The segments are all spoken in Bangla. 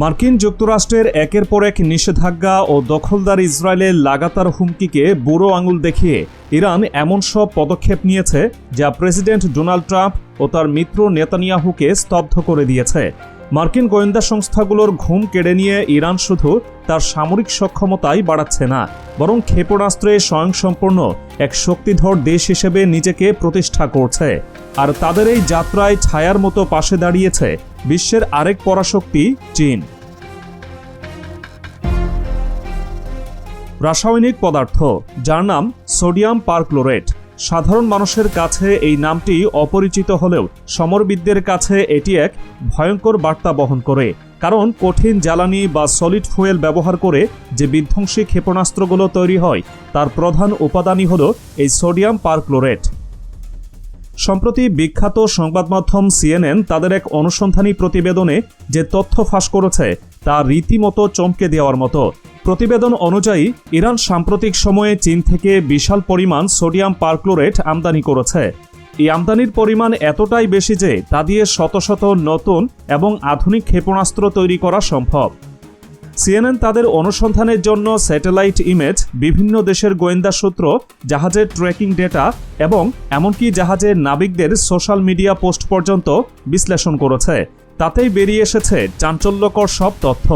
মার্কিন যুক্তরাষ্ট্রের একের পর এক নিষেধাজ্ঞা ও দখলদার ইসরায়েলের লাগাতার হুমকিকে বুড়ো আঙুল দেখিয়ে ইরান এমন সব পদক্ষেপ নিয়েছে যা প্রেসিডেন্ট ডোনাল্ড ট্রাম্প ও তার মিত্র নেতানিয়াহুকে স্তব্ধ করে দিয়েছে। মার্কিন গোয়েন্দা সংস্থাগুলোর ঘুম কেড়ে নিয়ে ইরান শুধু তার সামরিক সক্ষমতাই বাড়াচ্ছে না, বরং ক্ষেপণাস্ত্রে স্বয়ংসম্পূর্ণ এক শক্তিধর দেশ হিসেবে নিজেকে প্রতিষ্ঠা করছে। আর তাদের এই যাত্রায় ছায়ার মতো পাশে দাঁড়িয়েছে বিশ্বের আরেক পরাশক্তি, চীন। রাসায়নিক পদার্থ, যার নাম সোডিয়াম পারক্লোরেট। সাধারণ মানুষের কাছে এই নামটি অপরিচিত হলেও সমরবিদদের কাছে এটি এক ভয়ঙ্কর বার্তা বহন করে। কারণ কঠিন জ্বালানি বা সলিড ফুয়েল ব্যবহার করে যে বিধ্বংসী ক্ষেপণাস্ত্রগুলো তৈরি হয়, তার প্রধান উপাদানই হল এই সোডিয়াম পারক্লোরেট। সম্প্রতি বিখ্যাত সংবাদ মাধ্যম সিএনএন তাদের এক অনুসন্ধানী প্রতিবেদনে যে তথ্য ফাঁস করেছে, তা রীতিমতো চমকে দেওয়ার মতো। প্রতিবেদন অনুযায়ী, ইরান সাম্প্রতিক সময়ে চীন থেকে বিশাল পরিমাণ সোডিয়াম পারক্লোরেট আমদানি করেছে। এই আমদানির পরিমাণ এতটাই বেশি যে, তা দিয়ে শত শত নতুন এবং আধুনিক ক্ষেপণাস্ত্র তৈরি করা সম্ভব। সিএনএন তাদের অনুসন্ধানের জন্য স্যাটেলাইট ইমেজ, বিভিন্ন দেশের গোয়েন্দা সূত্র, জাহাজের ট্র্যাকিং ডেটা এবং এমনকি জাহাজের নাবিকদের সোশ্যাল মিডিয়া পোস্ট পর্যন্ত বিশ্লেষণ করেছে। তাতেই বেরিয়ে এসেছে চাঞ্চল্যকর সব তথ্য।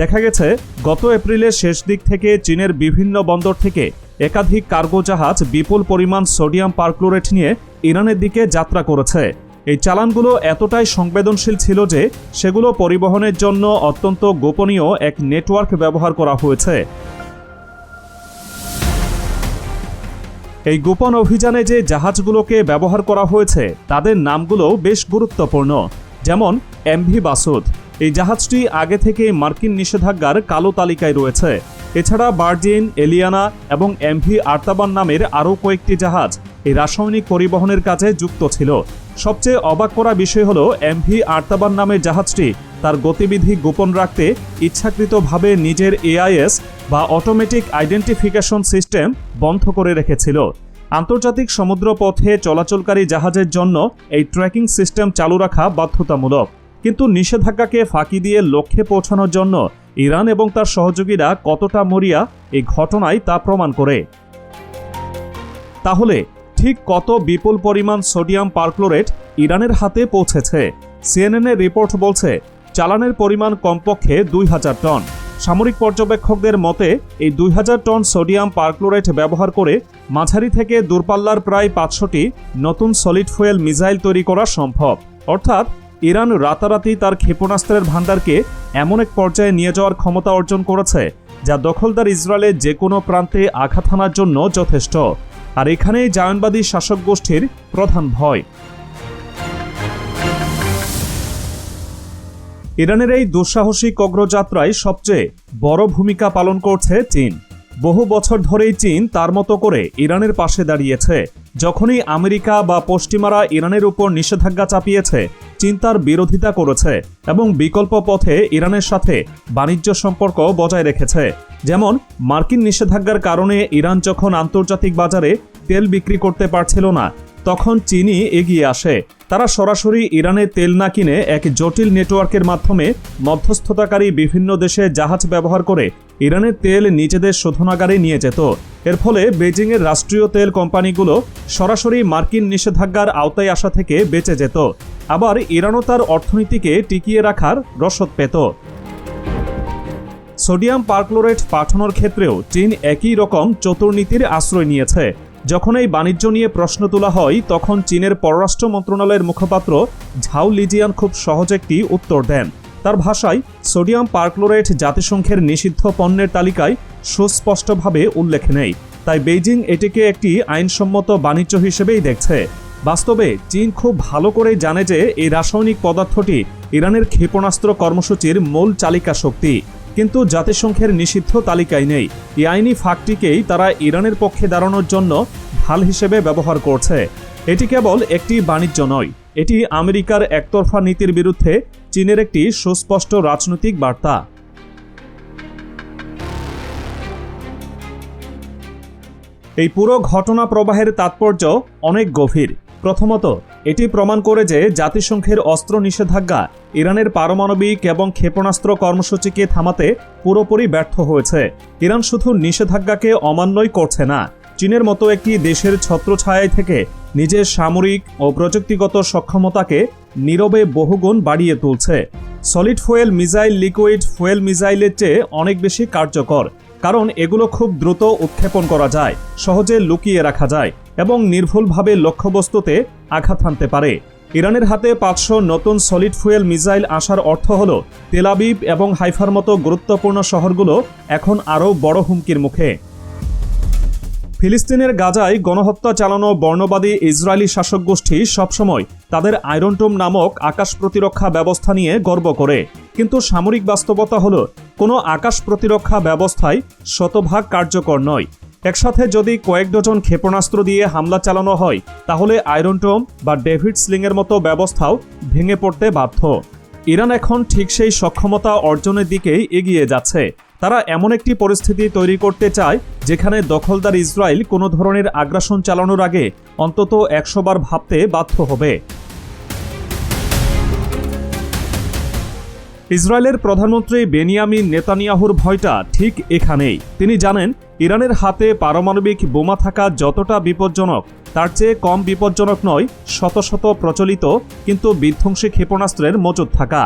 দেখা গেছে, গত এপ্রিলের শেষ দিক থেকে চীনের বিভিন্ন বন্দর থেকে একাধিক কার্গো জাহাজ বিপুল পরিমাণ সোডিয়াম পারক্লোরেট নিয়ে ইরানের দিকে যাত্রা করেছে। এই চালানগুলো এতটাই সংবেদনশীল ছিল যে সেগুলো পরিবহনের জন্য অত্যন্ত গোপনীয় এক নেটওয়ার্ক ব্যবহার করা হয়েছে। এই গোপন অভিযানে যে জাহাজগুলোকে ব্যবহার করা হয়েছে, তাদের নামগুলো বেশ গুরুত্বপূর্ণ, যেমন এমভি বাসুদ। এই জাহাজটি আগে থেকে মার্কিন নিষেধাজ্ঞার কালো তালিকায় রয়েছে। এছাড়া বার্জিন, এলিয়ানা এবং এমভি আর্তাবান নামের আরও কয়েকটি জাহাজ এই রাসায়নিক পরিবহনের কাজে যুক্ত ছিল। সবচেয়ে অবাক করা বিষয় হল এমভি আর্তাবান নামের জাহাজটি তার গতিবিধি গোপন রাখতে ইচ্ছাকৃতভাবে নিজের এআইএস বা অটোমেটিক আইডেন্টিফিকেশন সিস্টেম বন্ধ করে রেখেছিল। আন্তর্জাতিক সমুদ্রপথে চলাচলকারী জাহাজের জন্য এই ট্র্যাকিং সিস্টেম চালু রাখা বাধ্যতামূলক। কিন্তু নিষেধাজ্ঞাকে ফাঁকি দিয়ে লক্ষ্যে পৌঁছানোর জন্য ইরান এবং তার সহযোগীরা কতটা মরিয়া এই ঘটনায় তা প্রমাণ করে। তাহলে ঠিক কত বিপুল পরিমাণ সোডিয়াম পারক্লোরেট ইরানের হাতে পৌঁছেছে? সিএনএনের রিপোর্ট বলছে, চালানের পরিমাণ কমপক্ষে দুই হাজার টন। সামরিক পর্যবেক্ষকদের মতে, এই দুই হাজার টন সোডিয়াম পারক্লোরেট ব্যবহার করে মাঝারি থেকে দূরপাল্লার প্রায় পাঁচশোটি নতুন সলিড ফুয়েল মিসাইল তৈরি করা সম্ভব। অর্থাৎ, ইরান রাতারাতি তার ক্ষেপণাস্ত্রের ভাণ্ডারকে এমন এক পর্যায়ে নিয়ে যাওয়ার ক্ষমতা অর্জন করেছে, যা দখলদার ইসরায়েলের যে কোনো প্রান্তে আঘাত হানার জন্য যথেষ্ট। আর এখানে জায়নবাদী শাসক গোষ্ঠীর প্রধান ভয়। ইরানের এই দুঃসাহসিক অগ্রযাত্রায় সবচেয়ে বড় ভূমিকা পালন করছে চীন। বহু বছর ধরেই চীন তার মতো করে ইরানের পাশে দাঁড়িয়েছে। যখনই আমেরিকা বা পশ্চিমারা ইরানের উপর নিষেধাজ্ঞা চাপিয়েছে, চিন্তার তার বিরোধিতা করেছে এবং বিকল্প পথে ইরানের সাথে বাণিজ্য সম্পর্ক বজায় রেখেছে। যেমন, মার্কিন নিষেধাজ্ঞার কারণে ইরান যখন আন্তর্জাতিক বাজারে তেল বিক্রি করতে পারছিল না তখন চীনই এগিয়ে আসে। তারা সরাসরি ইরানে তেল না কিনে এক জটিল নেটওয়ার্কের মাধ্যমে মধ্যস্থতাকারী বিভিন্ন দেশে জাহাজ ব্যবহার করে ইরানের তেল নিজেদের শোধনাগারে নিয়ে যেত। এর ফলে বেজিংয়ের রাষ্ট্রীয় তেল কোম্পানিগুলো সরাসরি মার্কিন নিষেধাজ্ঞার আওতায় আসা থেকে বেঁচে যেত। আবার ইরানও তার অর্থনীতিকে টিকিয়ে রাখার রসদ পেত। সোডিয়াম পারক্লোরেট পাঠানোর ক্ষেত্রেও চীন একই রকম চতুর্নীতির আশ্রয় নিয়েছে। যখন এই বাণিজ্য নিয়ে প্রশ্ন তোলা হয়, তখন চীনের পররাষ্ট্র মন্ত্রণালয়ের মুখপাত্র ঝাও লিজিয়ান খুব সহজ একটি উত্তর দেন। তার ভাষায়, সোডিয়াম পার্কলোরেট জাতিসংঘের নিষিদ্ধ পণ্যের তালিকায় সুস্পষ্টভাবে উল্লেখ নেই। তাই বেইজিং এটিকে একটি আইনসম্মত বাণিজ্য হিসেবেই দেখছে। বাস্তবে, চীন খুব ভালো করেই জানে যে এই রাসায়নিক পদার্থটি ইরানের ক্ষেপণাস্ত্র কর্মসূচির মূল চালিকা শক্তি। কিন্তু জাতিসংঘের নিষিদ্ধ তালিকায় নেই। এই আইনি ফাঁকটিকেই তারা ইরানের পক্ষে দাঁড়ানোর জন্য ঢাল হিসেবে ব্যবহার করছে। এটি কেবল একটি বাণিজ্য নয়, এটি আমেরিকার একতরফা নীতির বিরুদ্ধে চীনের একটি সুস্পষ্ট রাজনৈতিক বার্তা। এই পুরো ঘটনা প্রবাহের তাৎপর্য অনেক গভীর। প্রথমত, এটি প্রমাণ করে যে জাতিসংঘের অস্ত্র নিষেধাজ্ঞা ইরানের পারমাণবিক এবং ক্ষেপণাস্ত্র কর্মসূচিকে থামাতে পুরোপুরি ব্যর্থ হয়েছে। ইরান শুধু নিষেধাজ্ঞাকে অমান্যই করছে না, চীনের মতো একটি দেশের ছত্রছায়ায় থেকে নিজের সামরিক ও প্রযুক্তিগত সক্ষমতাকে নীরবে বহুগুণ বাড়িয়ে তুলছে। Solid fuel missile liquid fuel মিসাইলের চেয়ে অনেক বেশি কার্যকর, কারণ এগুলো খুব দ্রুত উৎক্ষেপণ করা যায়, সহজে লুকিয়ে রাখা যায় এবং নির্ভুলভাবে লক্ষ্যবস্তুতে আঘাত হানতে পারে। ইরানের হাতে পাঁচশো নতুন সলিড ফুয়েল মিসাইল আসার অর্থ হল তেলাবিব এবং হাইফার মতো গুরুত্বপূর্ণ শহরগুলো এখন আরও বড় হুমকির মুখে। ফিলিস্তিনের গাজায় গণহত্যা চালানো বর্ণবাদী ইসরায়েলি শাসক গোষ্ঠী সবসময় তাদের আয়রনটোম নামক আকাশ প্রতিরক্ষা ব্যবস্থা নিয়ে গর্ব করে। কিন্তু সামরিক বাস্তবতা হল, কোনো আকাশ প্রতিরক্ষা ব্যবস্থায় শতভাগ কার্যকর নয়। একসাথে যদি কয়েক ডজন ক্ষেপণাস্ত্র দিয়ে হামলা চালানো হয়, তাহলে আয়রনটোম বা ডেভিড স্লিংয়ের মতো ব্যবস্থাও ভেঙে পড়তে বাধ্য। ইরান এখন ঠিক সেই সক্ষমতা অর্জনের দিকেই এগিয়ে যাচ্ছে। তারা এমন একটি পরিস্থিতি তৈরি করতে চায়, যেখানে দখলদার ইসরায়েল কোনো ধরনের আগ্রাসন চালানোর আগে অন্তত একশো বার ভাবতে বাধ্য হবে। ইসরায়েলের প্রধানমন্ত্রী বেনিয়ামিন নেতানিয়াহুর ভয়টা ঠিক এখানেই। তিনি জানেন, ইরানের হাতে পারমাণবিক বোমা থাকা যতটা বিপজ্জনক, তার চেয়ে কম বিপজ্জনক নয়, শত শত প্রচলিত কিন্তু বিধ্বংসী ক্ষেপণাস্ত্রের মজুদ থাকা।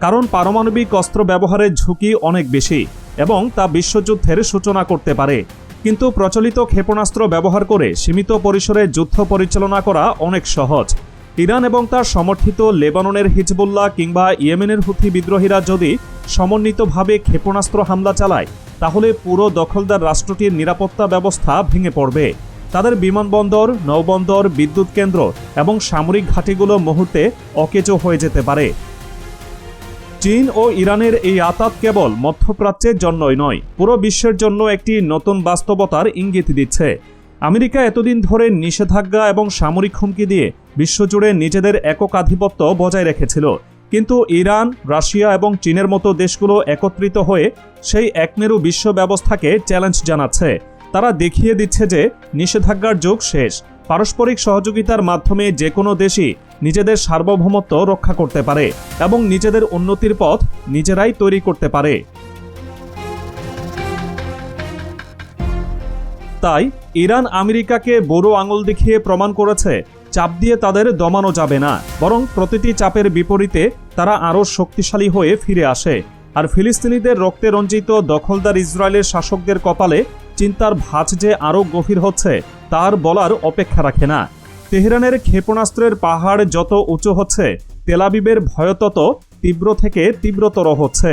কারণ পারমাণবিক অস্ত্র ব্যবহারের ঝুঁকি অনেক বেশি এবং তা বিশ্বযুদ্ধের সূচনা করতে পারে। কিন্তু প্রচলিত ক্ষেপণাস্ত্র ব্যবহার করে সীমিত পরিসরে যুদ্ধ পরিচালনা করা অনেক সহজ। ইরান এবং তার সমর্থিত লেবাননের হিজবুল্লাহ কিংবা ইয়েমেনের হুথি বিদ্রোহীরা যদি সমন্বিতভাবে ক্ষেপণাস্ত্র হামলা চালায়, তাহলে পুরো দখলদার রাষ্ট্রটির নিরাপত্তা ব্যবস্থা ভেঙে পড়বে। তাদের বিমানবন্দর, নৌবন্দর, বিদ্যুৎ কেন্দ্র এবং সামরিক ঘাঁটিগুলো মুহূর্তে অকেজো হয়ে যেতে পারে। চীন ও ইরানের এই আতাত কেবল মধ্যপ্রাচ্যের জন্যই নয়, পুরো বিশ্বের জন্য একটি নতুন বাস্তবতার ইঙ্গিত দিচ্ছে। আমেরিকা এতদিন ধরে নিষেধাজ্ঞা এবং সামরিক হুমকি দিয়ে বিশ্বজুড়ে নিজেদের একক আধিপত্য বজায় রেখেছিল। কিন্তু ইরান, রাশিয়া এবং চীনের মতো দেশগুলো একত্রিত হয়ে সেই একমেরু বিশ্ব ব্যবস্থাকে চ্যালেঞ্জ জানাচ্ছে। তারা দেখিয়ে দিচ্ছে যে নিষেধাজ্ঞার যুগ শেষ। পারস্পরিক সহযোগিতার মাধ্যমে যে কোনো দেশই নিজেদের সার্বভৌমত্ব রক্ষা করতে পারে এবং নিজেদের উন্নতির পথ নিজেরাই তৈরি করতে পারে। তাই ইরান আমেরিকাকে বড় আঙুল দেখিয়ে প্রমাণ করেছে, চাপ দিয়ে তাদের দমানো যাবে না। বরং প্রতিটি চাপের বিপরীতে তারা আরও শক্তিশালী হয়ে ফিরে আসে। আর ফিলিস্তিনিদের রক্তে রঞ্জিত দখলদার ইসরায়েলের শাসকদের কপালে চিন্তার ভাঁজ যে আরও গভীর হচ্ছে, তার বলার অপেক্ষা রাখে না। তেহরানের ক্ষেপণাস্ত্রের পাহাড় যত উঁচু হচ্ছে তেলাবিবের ভয় তত তীব্র থেকে তীব্রতর হচ্ছে।